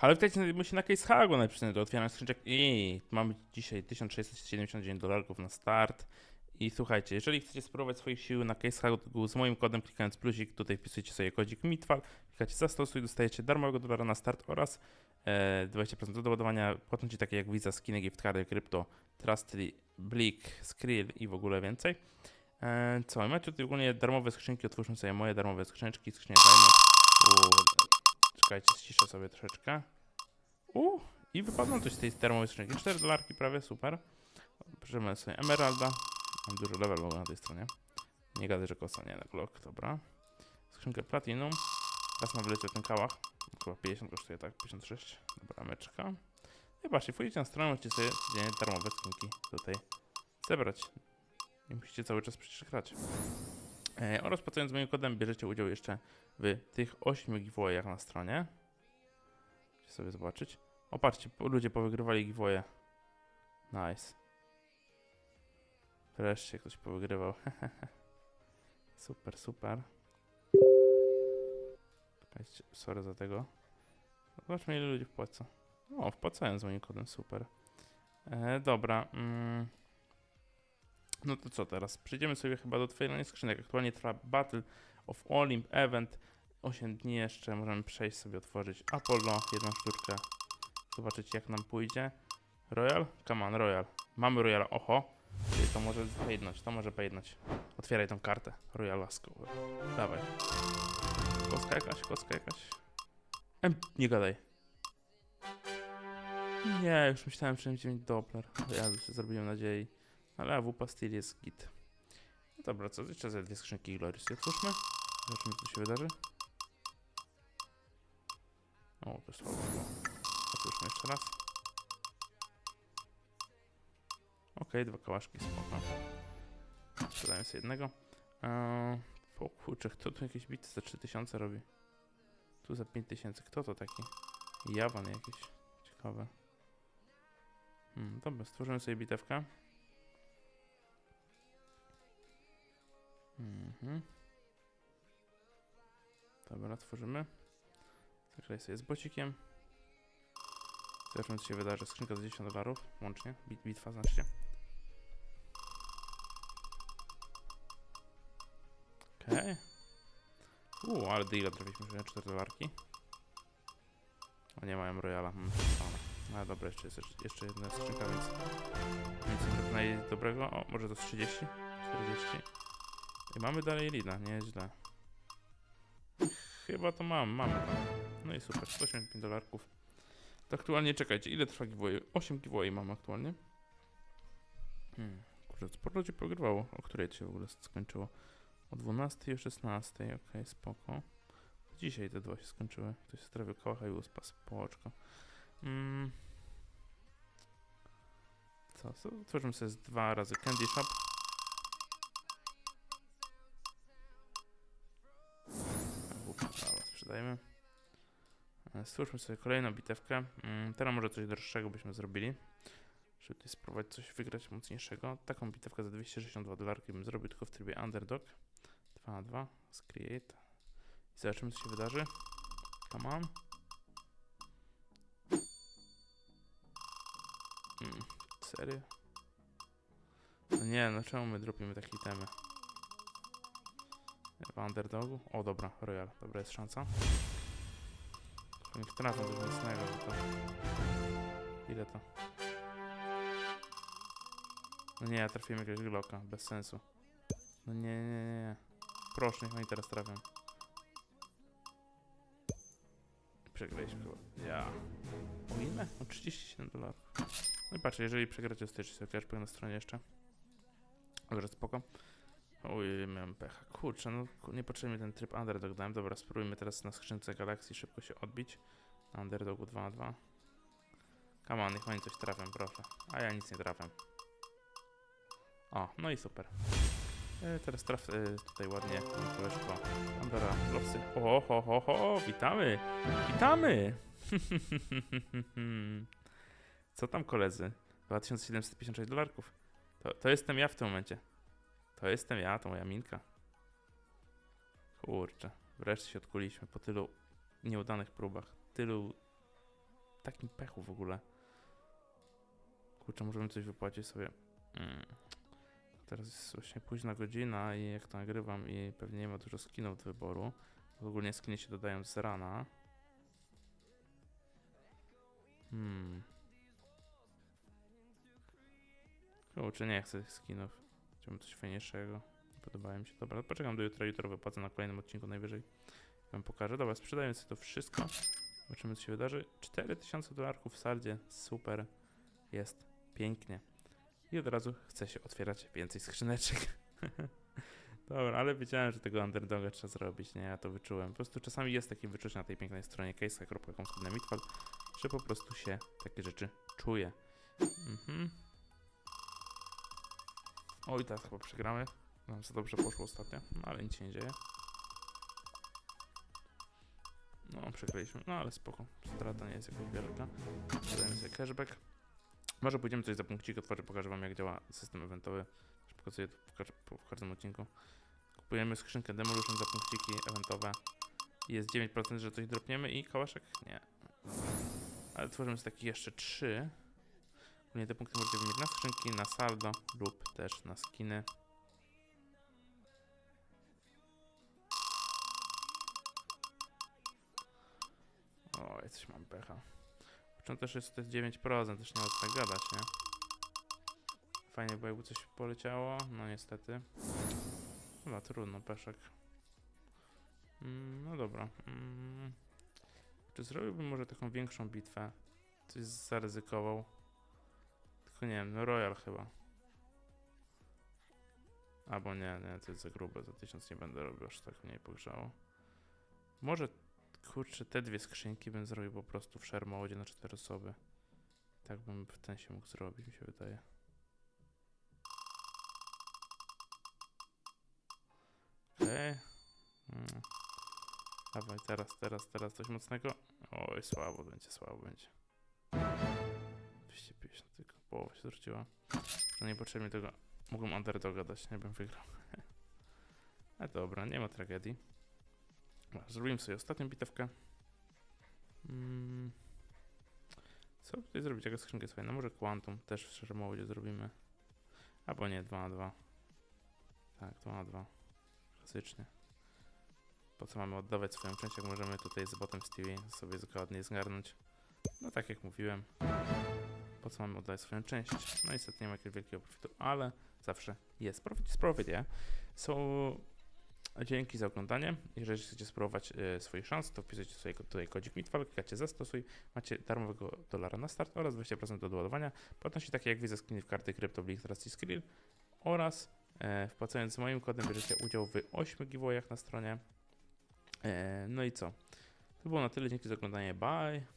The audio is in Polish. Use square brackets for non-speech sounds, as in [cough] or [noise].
Ale wtedy znajdujemy się na Case Hagu napisane do otwierania skrzyneczek i mamy dzisiaj 1679 dolarów na start. I słuchajcie, jeżeli chcecie spróbować swoich sił na Case Hagu z moim kodem, klikając plusik, tutaj wpisujecie sobie kodzik MITWAL, klikacie zastosuj, dostajecie darmowego dolara na start oraz e, 20% do doładowania płatności takie jak Visa, skiny, gift cardy, krypto, Trustly, Blik, Skrill i w ogóle więcej. E, co, macie tutaj ogólnie darmowe skrzynki, otwórzmy sobie moje darmowe skrzyneczki, skrzynię Diamond. Czekajcie, ściszę sobie troszeczkę. U, i wypadną coś z tej darmowej skrzynki. 4 dolarki prawie, super. Bierzemy sobie Emeralda. Mam dużo level w ogóle na tej stronie. Nie gadaj, że kosa, nie, na Glock, dobra. Skrzynkę Platinum. Teraz ma wylecieć ten kałach. Chyba 50 kosztuje, tak? 56. Dobra, meczka. I patrzcie, wchodzicie na stronę, możecie sobie codziennie darmowe skrzynki tutaj zebrać. I musicie cały czas przecież grać. E, oraz pracując z moim kodem bierzecie udział jeszcze w tych 8 giveawayach na stronie. Możecie sobie zobaczyć. O, patrzcie, ludzie powygrywali giveawaye. Nice. Wreszcie ktoś powygrywał. [laughs] super, super. Czekajcie, sorry za tego. Zobaczmy ile ludzi wpłaca. O, wpłacają z moim kodem, super. E, dobra. Mm. No to co teraz? Przejdziemy sobie chyba do otwierania skrzynek. Aktualnie trwa Battle of Olymp Event. 8 dni jeszcze. Możemy przejść sobie, otworzyć Apollo, jedną sztuczkę. Zobaczyć jak nam pójdzie. Royal? Come on, Royal. Mamy Royala, oho. Czyli to może pejdnąć, to może pejdnąć. Otwieraj tą kartę. Royala Scover. Dawaj. Koska jakaś, koska jakaś. Em, nie gadaj. Nie, już myślałem, że będzie mieć Doppler. Ja już sobie zrobiłem nadziei. Ale AWP Steel jest git. No dobra, co? Jeszcze ze dwie skrzynki Glorious otwórzmy. Zobaczymy, co się wydarzy. O, to słabo było. Otwórzmy jeszcze raz. Okej, dwa kałaszki, spoko. Sprzedajmy sobie jednego. Eee, o kurczę, kto tu jakieś bity za 3000 robi? Tu za 5000, kto to taki? Jawan jakiś. Ciekawe. Hmm, dobra, stworzymy sobie bitewkę. Mhm. Dobra, tworzymy. Zagraj sobie z bocikiem. Zobaczymy co się wydarzy. Skrzynka za 10 dolarów łącznie. Bit, bitwa znacznie. Okej. Uuu, ale deal trafiliśmy że 4 dolarki. O nie mają Royala. Hmm, no ale dobra, jeszcze jest jeszcze jedna skrzynka, więc nic nie dobrego. O, może to z 30? 40? I mamy dalej Lida, nieźle. Chyba to mam, mamy. No i super, 185 dolarków. To aktualnie czekajcie, ile trwa giveaway? 8 giveaway mam aktualnie. Hmm, kurczę, sporo ludzi pogrywało. O której to się w ogóle skończyło? O 12 i o 16, okej, spoko. Dzisiaj te dwa się skończyły. Ktoś strawił kocha i uspa, spoczko. Mm. Co? Tworzymy sobie z dwa razy Candy Shop. Sprzedajmy. E, Stwórzmy sobie kolejną bitewkę. Mm, teraz może coś droższego byśmy zrobili. Żeby tutaj spróbować coś wygrać mocniejszego. Taką bitewkę za 262 dolarki bym zrobił tylko w trybie underdog. 2 na 2 z create. I zobaczymy co się wydarzy. Come on. Mm, serio? No nie, no czemu my dropimy takie itemy? W underdogu? O dobra, Royal, dobra jest szansa. Niech trafię do mocnego, bo to... Ile to? No nie, trafiłem jakiegoś Glocka, bez sensu. No nie, nie, nie, nie. Proszę, niech oni teraz trafią. Przegraliśmy chyba. Ja. O ile? O 37 dolarów. No i patrzcie, jeżeli przegracie, to sobie cashback na stronie jeszcze. Dobrze, spoko. Oj, miałem pecha. Kurczę, no niepotrzebnie ten tryb underdog dałem. Dobra, spróbujmy teraz na skrzynce galaksji szybko się odbić. Na underdogu 2 na 2. Come on, niech oni coś trafią, proszę. A ja nic nie trafiam. O, no i super. E, teraz traf e, tutaj ładnie koleżko Pandora Losy. O, ho, ho, ho, witamy! Witamy! [laughs] Co tam koledzy? 2756 dolarków. To, to jestem ja w tym momencie. To jestem ja, to moja minka. Kurczę, wreszcie się odkuliśmy po tylu nieudanych próbach. Tylu takim pechu w ogóle. Kurczę, możemy coś wypłacić sobie. Mm. Teraz jest właśnie późna godzina i jak to nagrywam i pewnie nie ma dużo skinów do wyboru. Bo ogólnie skiny się dodają z rana. Hmm. Kurczę, nie chcę tych skinów. Chciałbym coś fajniejszego. Nie podobało mi się. Dobra, poczekam do jutra. Jutro wypłacę na kolejnym odcinku najwyżej. Wam pokażę. Dobra, sprzedajmy sobie to wszystko. Zobaczymy, co się wydarzy. 4000 dolarków w saldzie. Super. Jest pięknie. I od razu chce się otwierać więcej skrzyneczek. [laughs] Dobra, ale wiedziałem, że tego underdoga trzeba zrobić, nie? Ja to wyczułem. Po prostu czasami jest takie wyczucie na tej pięknej stronie case'a.com mitfall, że po prostu się takie rzeczy czuje. Mhm. Oj, teraz chyba przegramy. Nam za dobrze poszło ostatnio, no ale nic się nie dzieje. No, przegraliśmy, no ale spoko. Strata nie jest jakoś wielka. Dodajemy sobie cashback. Może pójdziemy coś za punkcik, otworzę, pokażę wam jak działa system eventowy. Pokazuję to w, każdym odcinku. Kupujemy skrzynkę Demolition za punkciki eventowe. Jest 9%, że coś dropniemy i kałaszek? Nie. Ale tworzymy sobie takie jeszcze 3. Ogólnie te punkty możecie wymienić na skrzynki, na saldo lub też na skiny. O, coś mam pecha. Początek też jest to jest 9%, też nie ma co tak gadać, nie? Fajnie, bo jakby coś poleciało, no niestety. Chyba trudno, peszek. Mm, no dobra. Mm. Czy zrobiłbym może taką większą bitwę? Coś zaryzykował. Tylko nie wiem, no Royal chyba. Albo nie, nie, to jest za grube, za 1000 nie będę robił, aż tak mniej pogrzało. Może, kurczę, te dwie skrzynki bym zrobił po prostu w mode na 4 osoby. Tak bym w ten się mógł zrobić, mi się wydaje. Okej. Mm. Dawaj, teraz, teraz, teraz coś mocnego. Oj, słabo będzie, słabo będzie. 250, tylko połowa się zwróciła. Że niepotrzebnie tego mogłem underdoga dać, nie bym wygrał. [laughs] Ale dobra, nie ma tragedii. Zrobimy sobie ostatnią bitewkę. Mm. Co tutaj zrobić? Jaka skrzynka jest fajna? Może Quantum też w szczerze modzie zrobimy. Albo nie, 2 na 2. Tak, 2 na 2. Klasycznie. Po co mamy oddawać swoją część, jak możemy tutaj z botem Stevie sobie zgodnie zgarnąć? No tak jak mówiłem. Po co mamy oddawać swoją część? No niestety nie ma jakiegoś wielkiego profitu, ale zawsze jest. Profit jest profit, nie? Są... Dzięki za oglądanie. Jeżeli chcecie spróbować e, swoich szans, to wpisujcie sobie tutaj kodzik MITFAL, klikacie zastosuj, macie darmowego dolara na start oraz 20% do doładowania. Płatności takie jak Visa Skin w karty Crypto, Blink, teraz i Skrill oraz e, wpłacając moim kodem bierzecie udział w 8 giveawayach na stronie. E, no i co? To było na tyle. Dzięki za oglądanie. Bye.